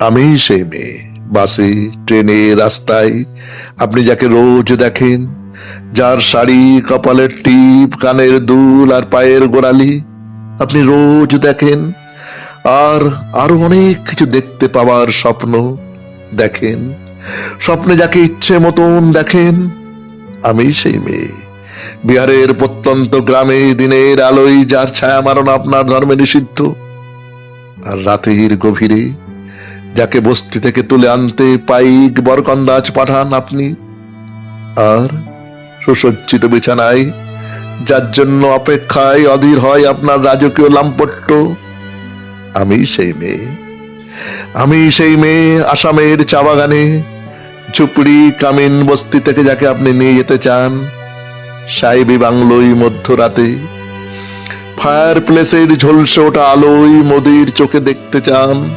আমি সেই মেয়ে। বাসে, ট্রেনে, রাস্তায়। আপনি যাকে রোজ দেখেন, যার শাড়ি, কপালের টিপ, কানের দুল আর পায়ের গোড়ালি, আপনি রোজ দেখেন। আর আরও অনেক কিছু দেখতে পাওয়ার স্বপ্ন দেখেন। স্বপ্নে যাকে ইচ্ছে মতন দেখেন, আমি সেই মেয়ে। বিহারের প্রত্যন্ত গ্রামে দিনের আলোয় যার ছায়া মারণ আপনার ধর্মে নিষিদ্ধ। আর রাতের গভীরে যাকে বস্তি থেকে তুলে আনতে পাইক বরকন্দাজ পাঠান আপনি। আর সুসজ্জিত বিছানায়, যার জন্য অপেক্ষায় অধীর হয় আপনার রাজকীয় লাম্পট্য। আমি সেই মেয়ে। আমি সেই মেয়ে আসামের চা বাগানে, ঝুপড়ি কামিন বস্তি থেকে যাকে আপনি নিয়ে যেতে চান। সাহেবি বাংলোই মধ্যরাতে। ফায়ার প্লেসের ঝলসে ওটা আলোয় মোদির চোখে দেখতে চান।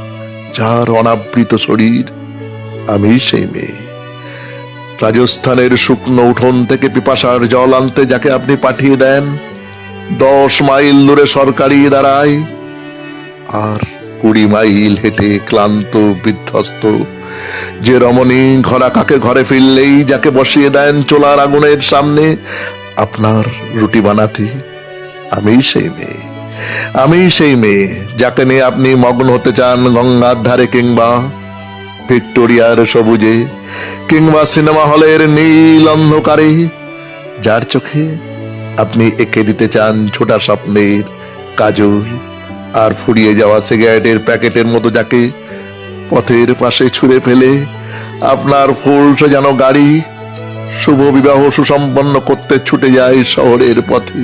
যার অনাবৃত শরীর, আমি সেই মেয়ে। রাজস্থানের শুকনো উঠোন থেকে পিপাসার জল আনতে যাকে আপনি পাঠিয়ে দেন, দশ মাইল দূরে সরকারি দাঁড়ায়, আর কুড়ি মাইল হেঁটে ক্লান্ত, বিধ্বস্ত, যে রমণী ঘরা কাকে ঘরে ফিরলেই যাকে বসিয়ে দেন চোলার আগুনের সামনে, আপনার রুটি বানাতে, আমি সেই মেয়ে। আমি সেই মেয়ে, যাকে নিয়ে আপনি মগ্ন হতে চান গঙ্গার ধারে কিংবা ভিক্টোরিয়ার সবুজে, কিংবা সিনেমা হলের নীল অন্ধকারে, যার চোখে আপনি এঁকে দিতে চান ছোটা স্বপ্নের কাজল, আর ফুরিয়ে যাওয়া সিগারেটের প্যাকেটের মতো যাকে পথের পাশে ছুঁড়ে ফেলে আপনার ফুল সাজানো গাড়ি শুভ বিবাহ সুসম্পন্ন করতে ছুটে যায় শহরের পথে।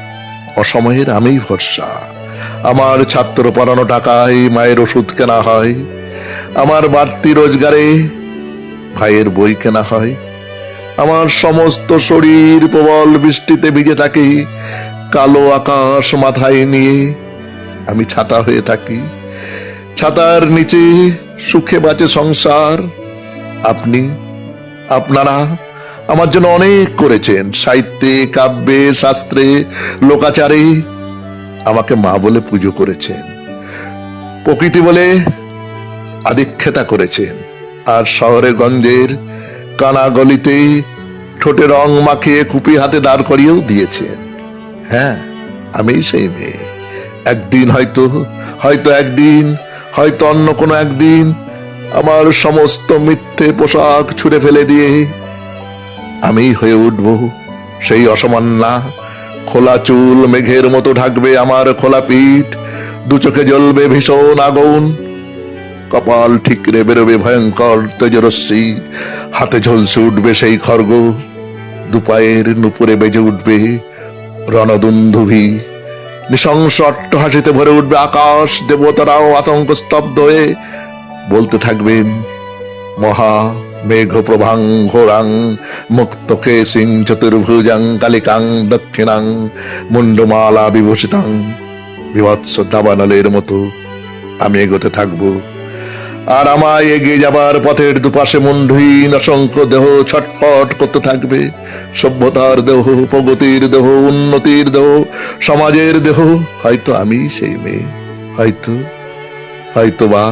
অসময়ের আমি ভরসা। আমার ছাত্র পড়ানো টাকায় মায়ের ওষুধ কেনা হয়। আমার বাড়তি রোজগারে ভাইয়ের বই কেনা হয়। আমার সমস্ত শরীর প্রবল বৃষ্টিতে ভিজে থাকে। কালো আকাশ মাথায় নিয়ে আমি ছাতা হয়ে থাকি। ছাতার নিচে সুখে বাঁচে সংসার। আপনি, আপনারা আমার জন্য অনেক করেছেন। সাহিত্যে, কাব্যে, শাস্ত্রে, লোকাচারে আমাকে মা বলে পুজো করেছেন। প্রকৃতি বলে আদিক্ষেতা করেছেন। আর শহরে গঞ্জের কানা গলিতে ঠোঁটে রং মাখিয়ে কুপি হাতে দাঁড় করিয়েও দিয়েছেন। হ্যাঁ আমি সেই মেয়ে। একদিন হয়তো হয়তো একদিন, হয়তো অন্য কোনো একদিন আমার সমস্ত মিথ্যে পোশাক ছুঁড়ে ফেলে দিয়ে আমি হয়ে উঠব। সেই অসমান্না, খোলা চুল মেঘের মতো ঢাকবে আমার খোলা পিঠ। দু চোখে জ্বলবে ভীষণ আগুন। কপাল ঠিকরে বেরোবে ভয়ঙ্কর তেজরশ্মি। হাতে ঝলসে উঠবে সেই খর্গ। দুপায়ের নুপুরে বেজে উঠবে রণদুন্ধুভি। নৃশংস অট্টহাসিতে ভরে উঠবে আকাশ। দেবতারাও আতঙ্ক স্তব্ধ হয়ে বলতে থাকবেন, মহা মেঘ প্রভাং ঘোরাং মুক্তকে সিং চতুর্ভুজাং, কালিকাং, দক্ষিণাং মুন্ডমালা বিভূষিতাং। বিভৎস দাবানলের মতো আমি এগোতে থাকব। আর আমায় এগিয়ে যাবার পথের দুপাশে মুন্ডহীন অসংখ্য দেহ ছটফট করতে থাকবে। সভ্যতার দেহ, প্রগতির দেহ, উন্নতির দেহ, সমাজের দেহ। হয়তো আমি সেই মেয়ে, হয়তো হয়তো বা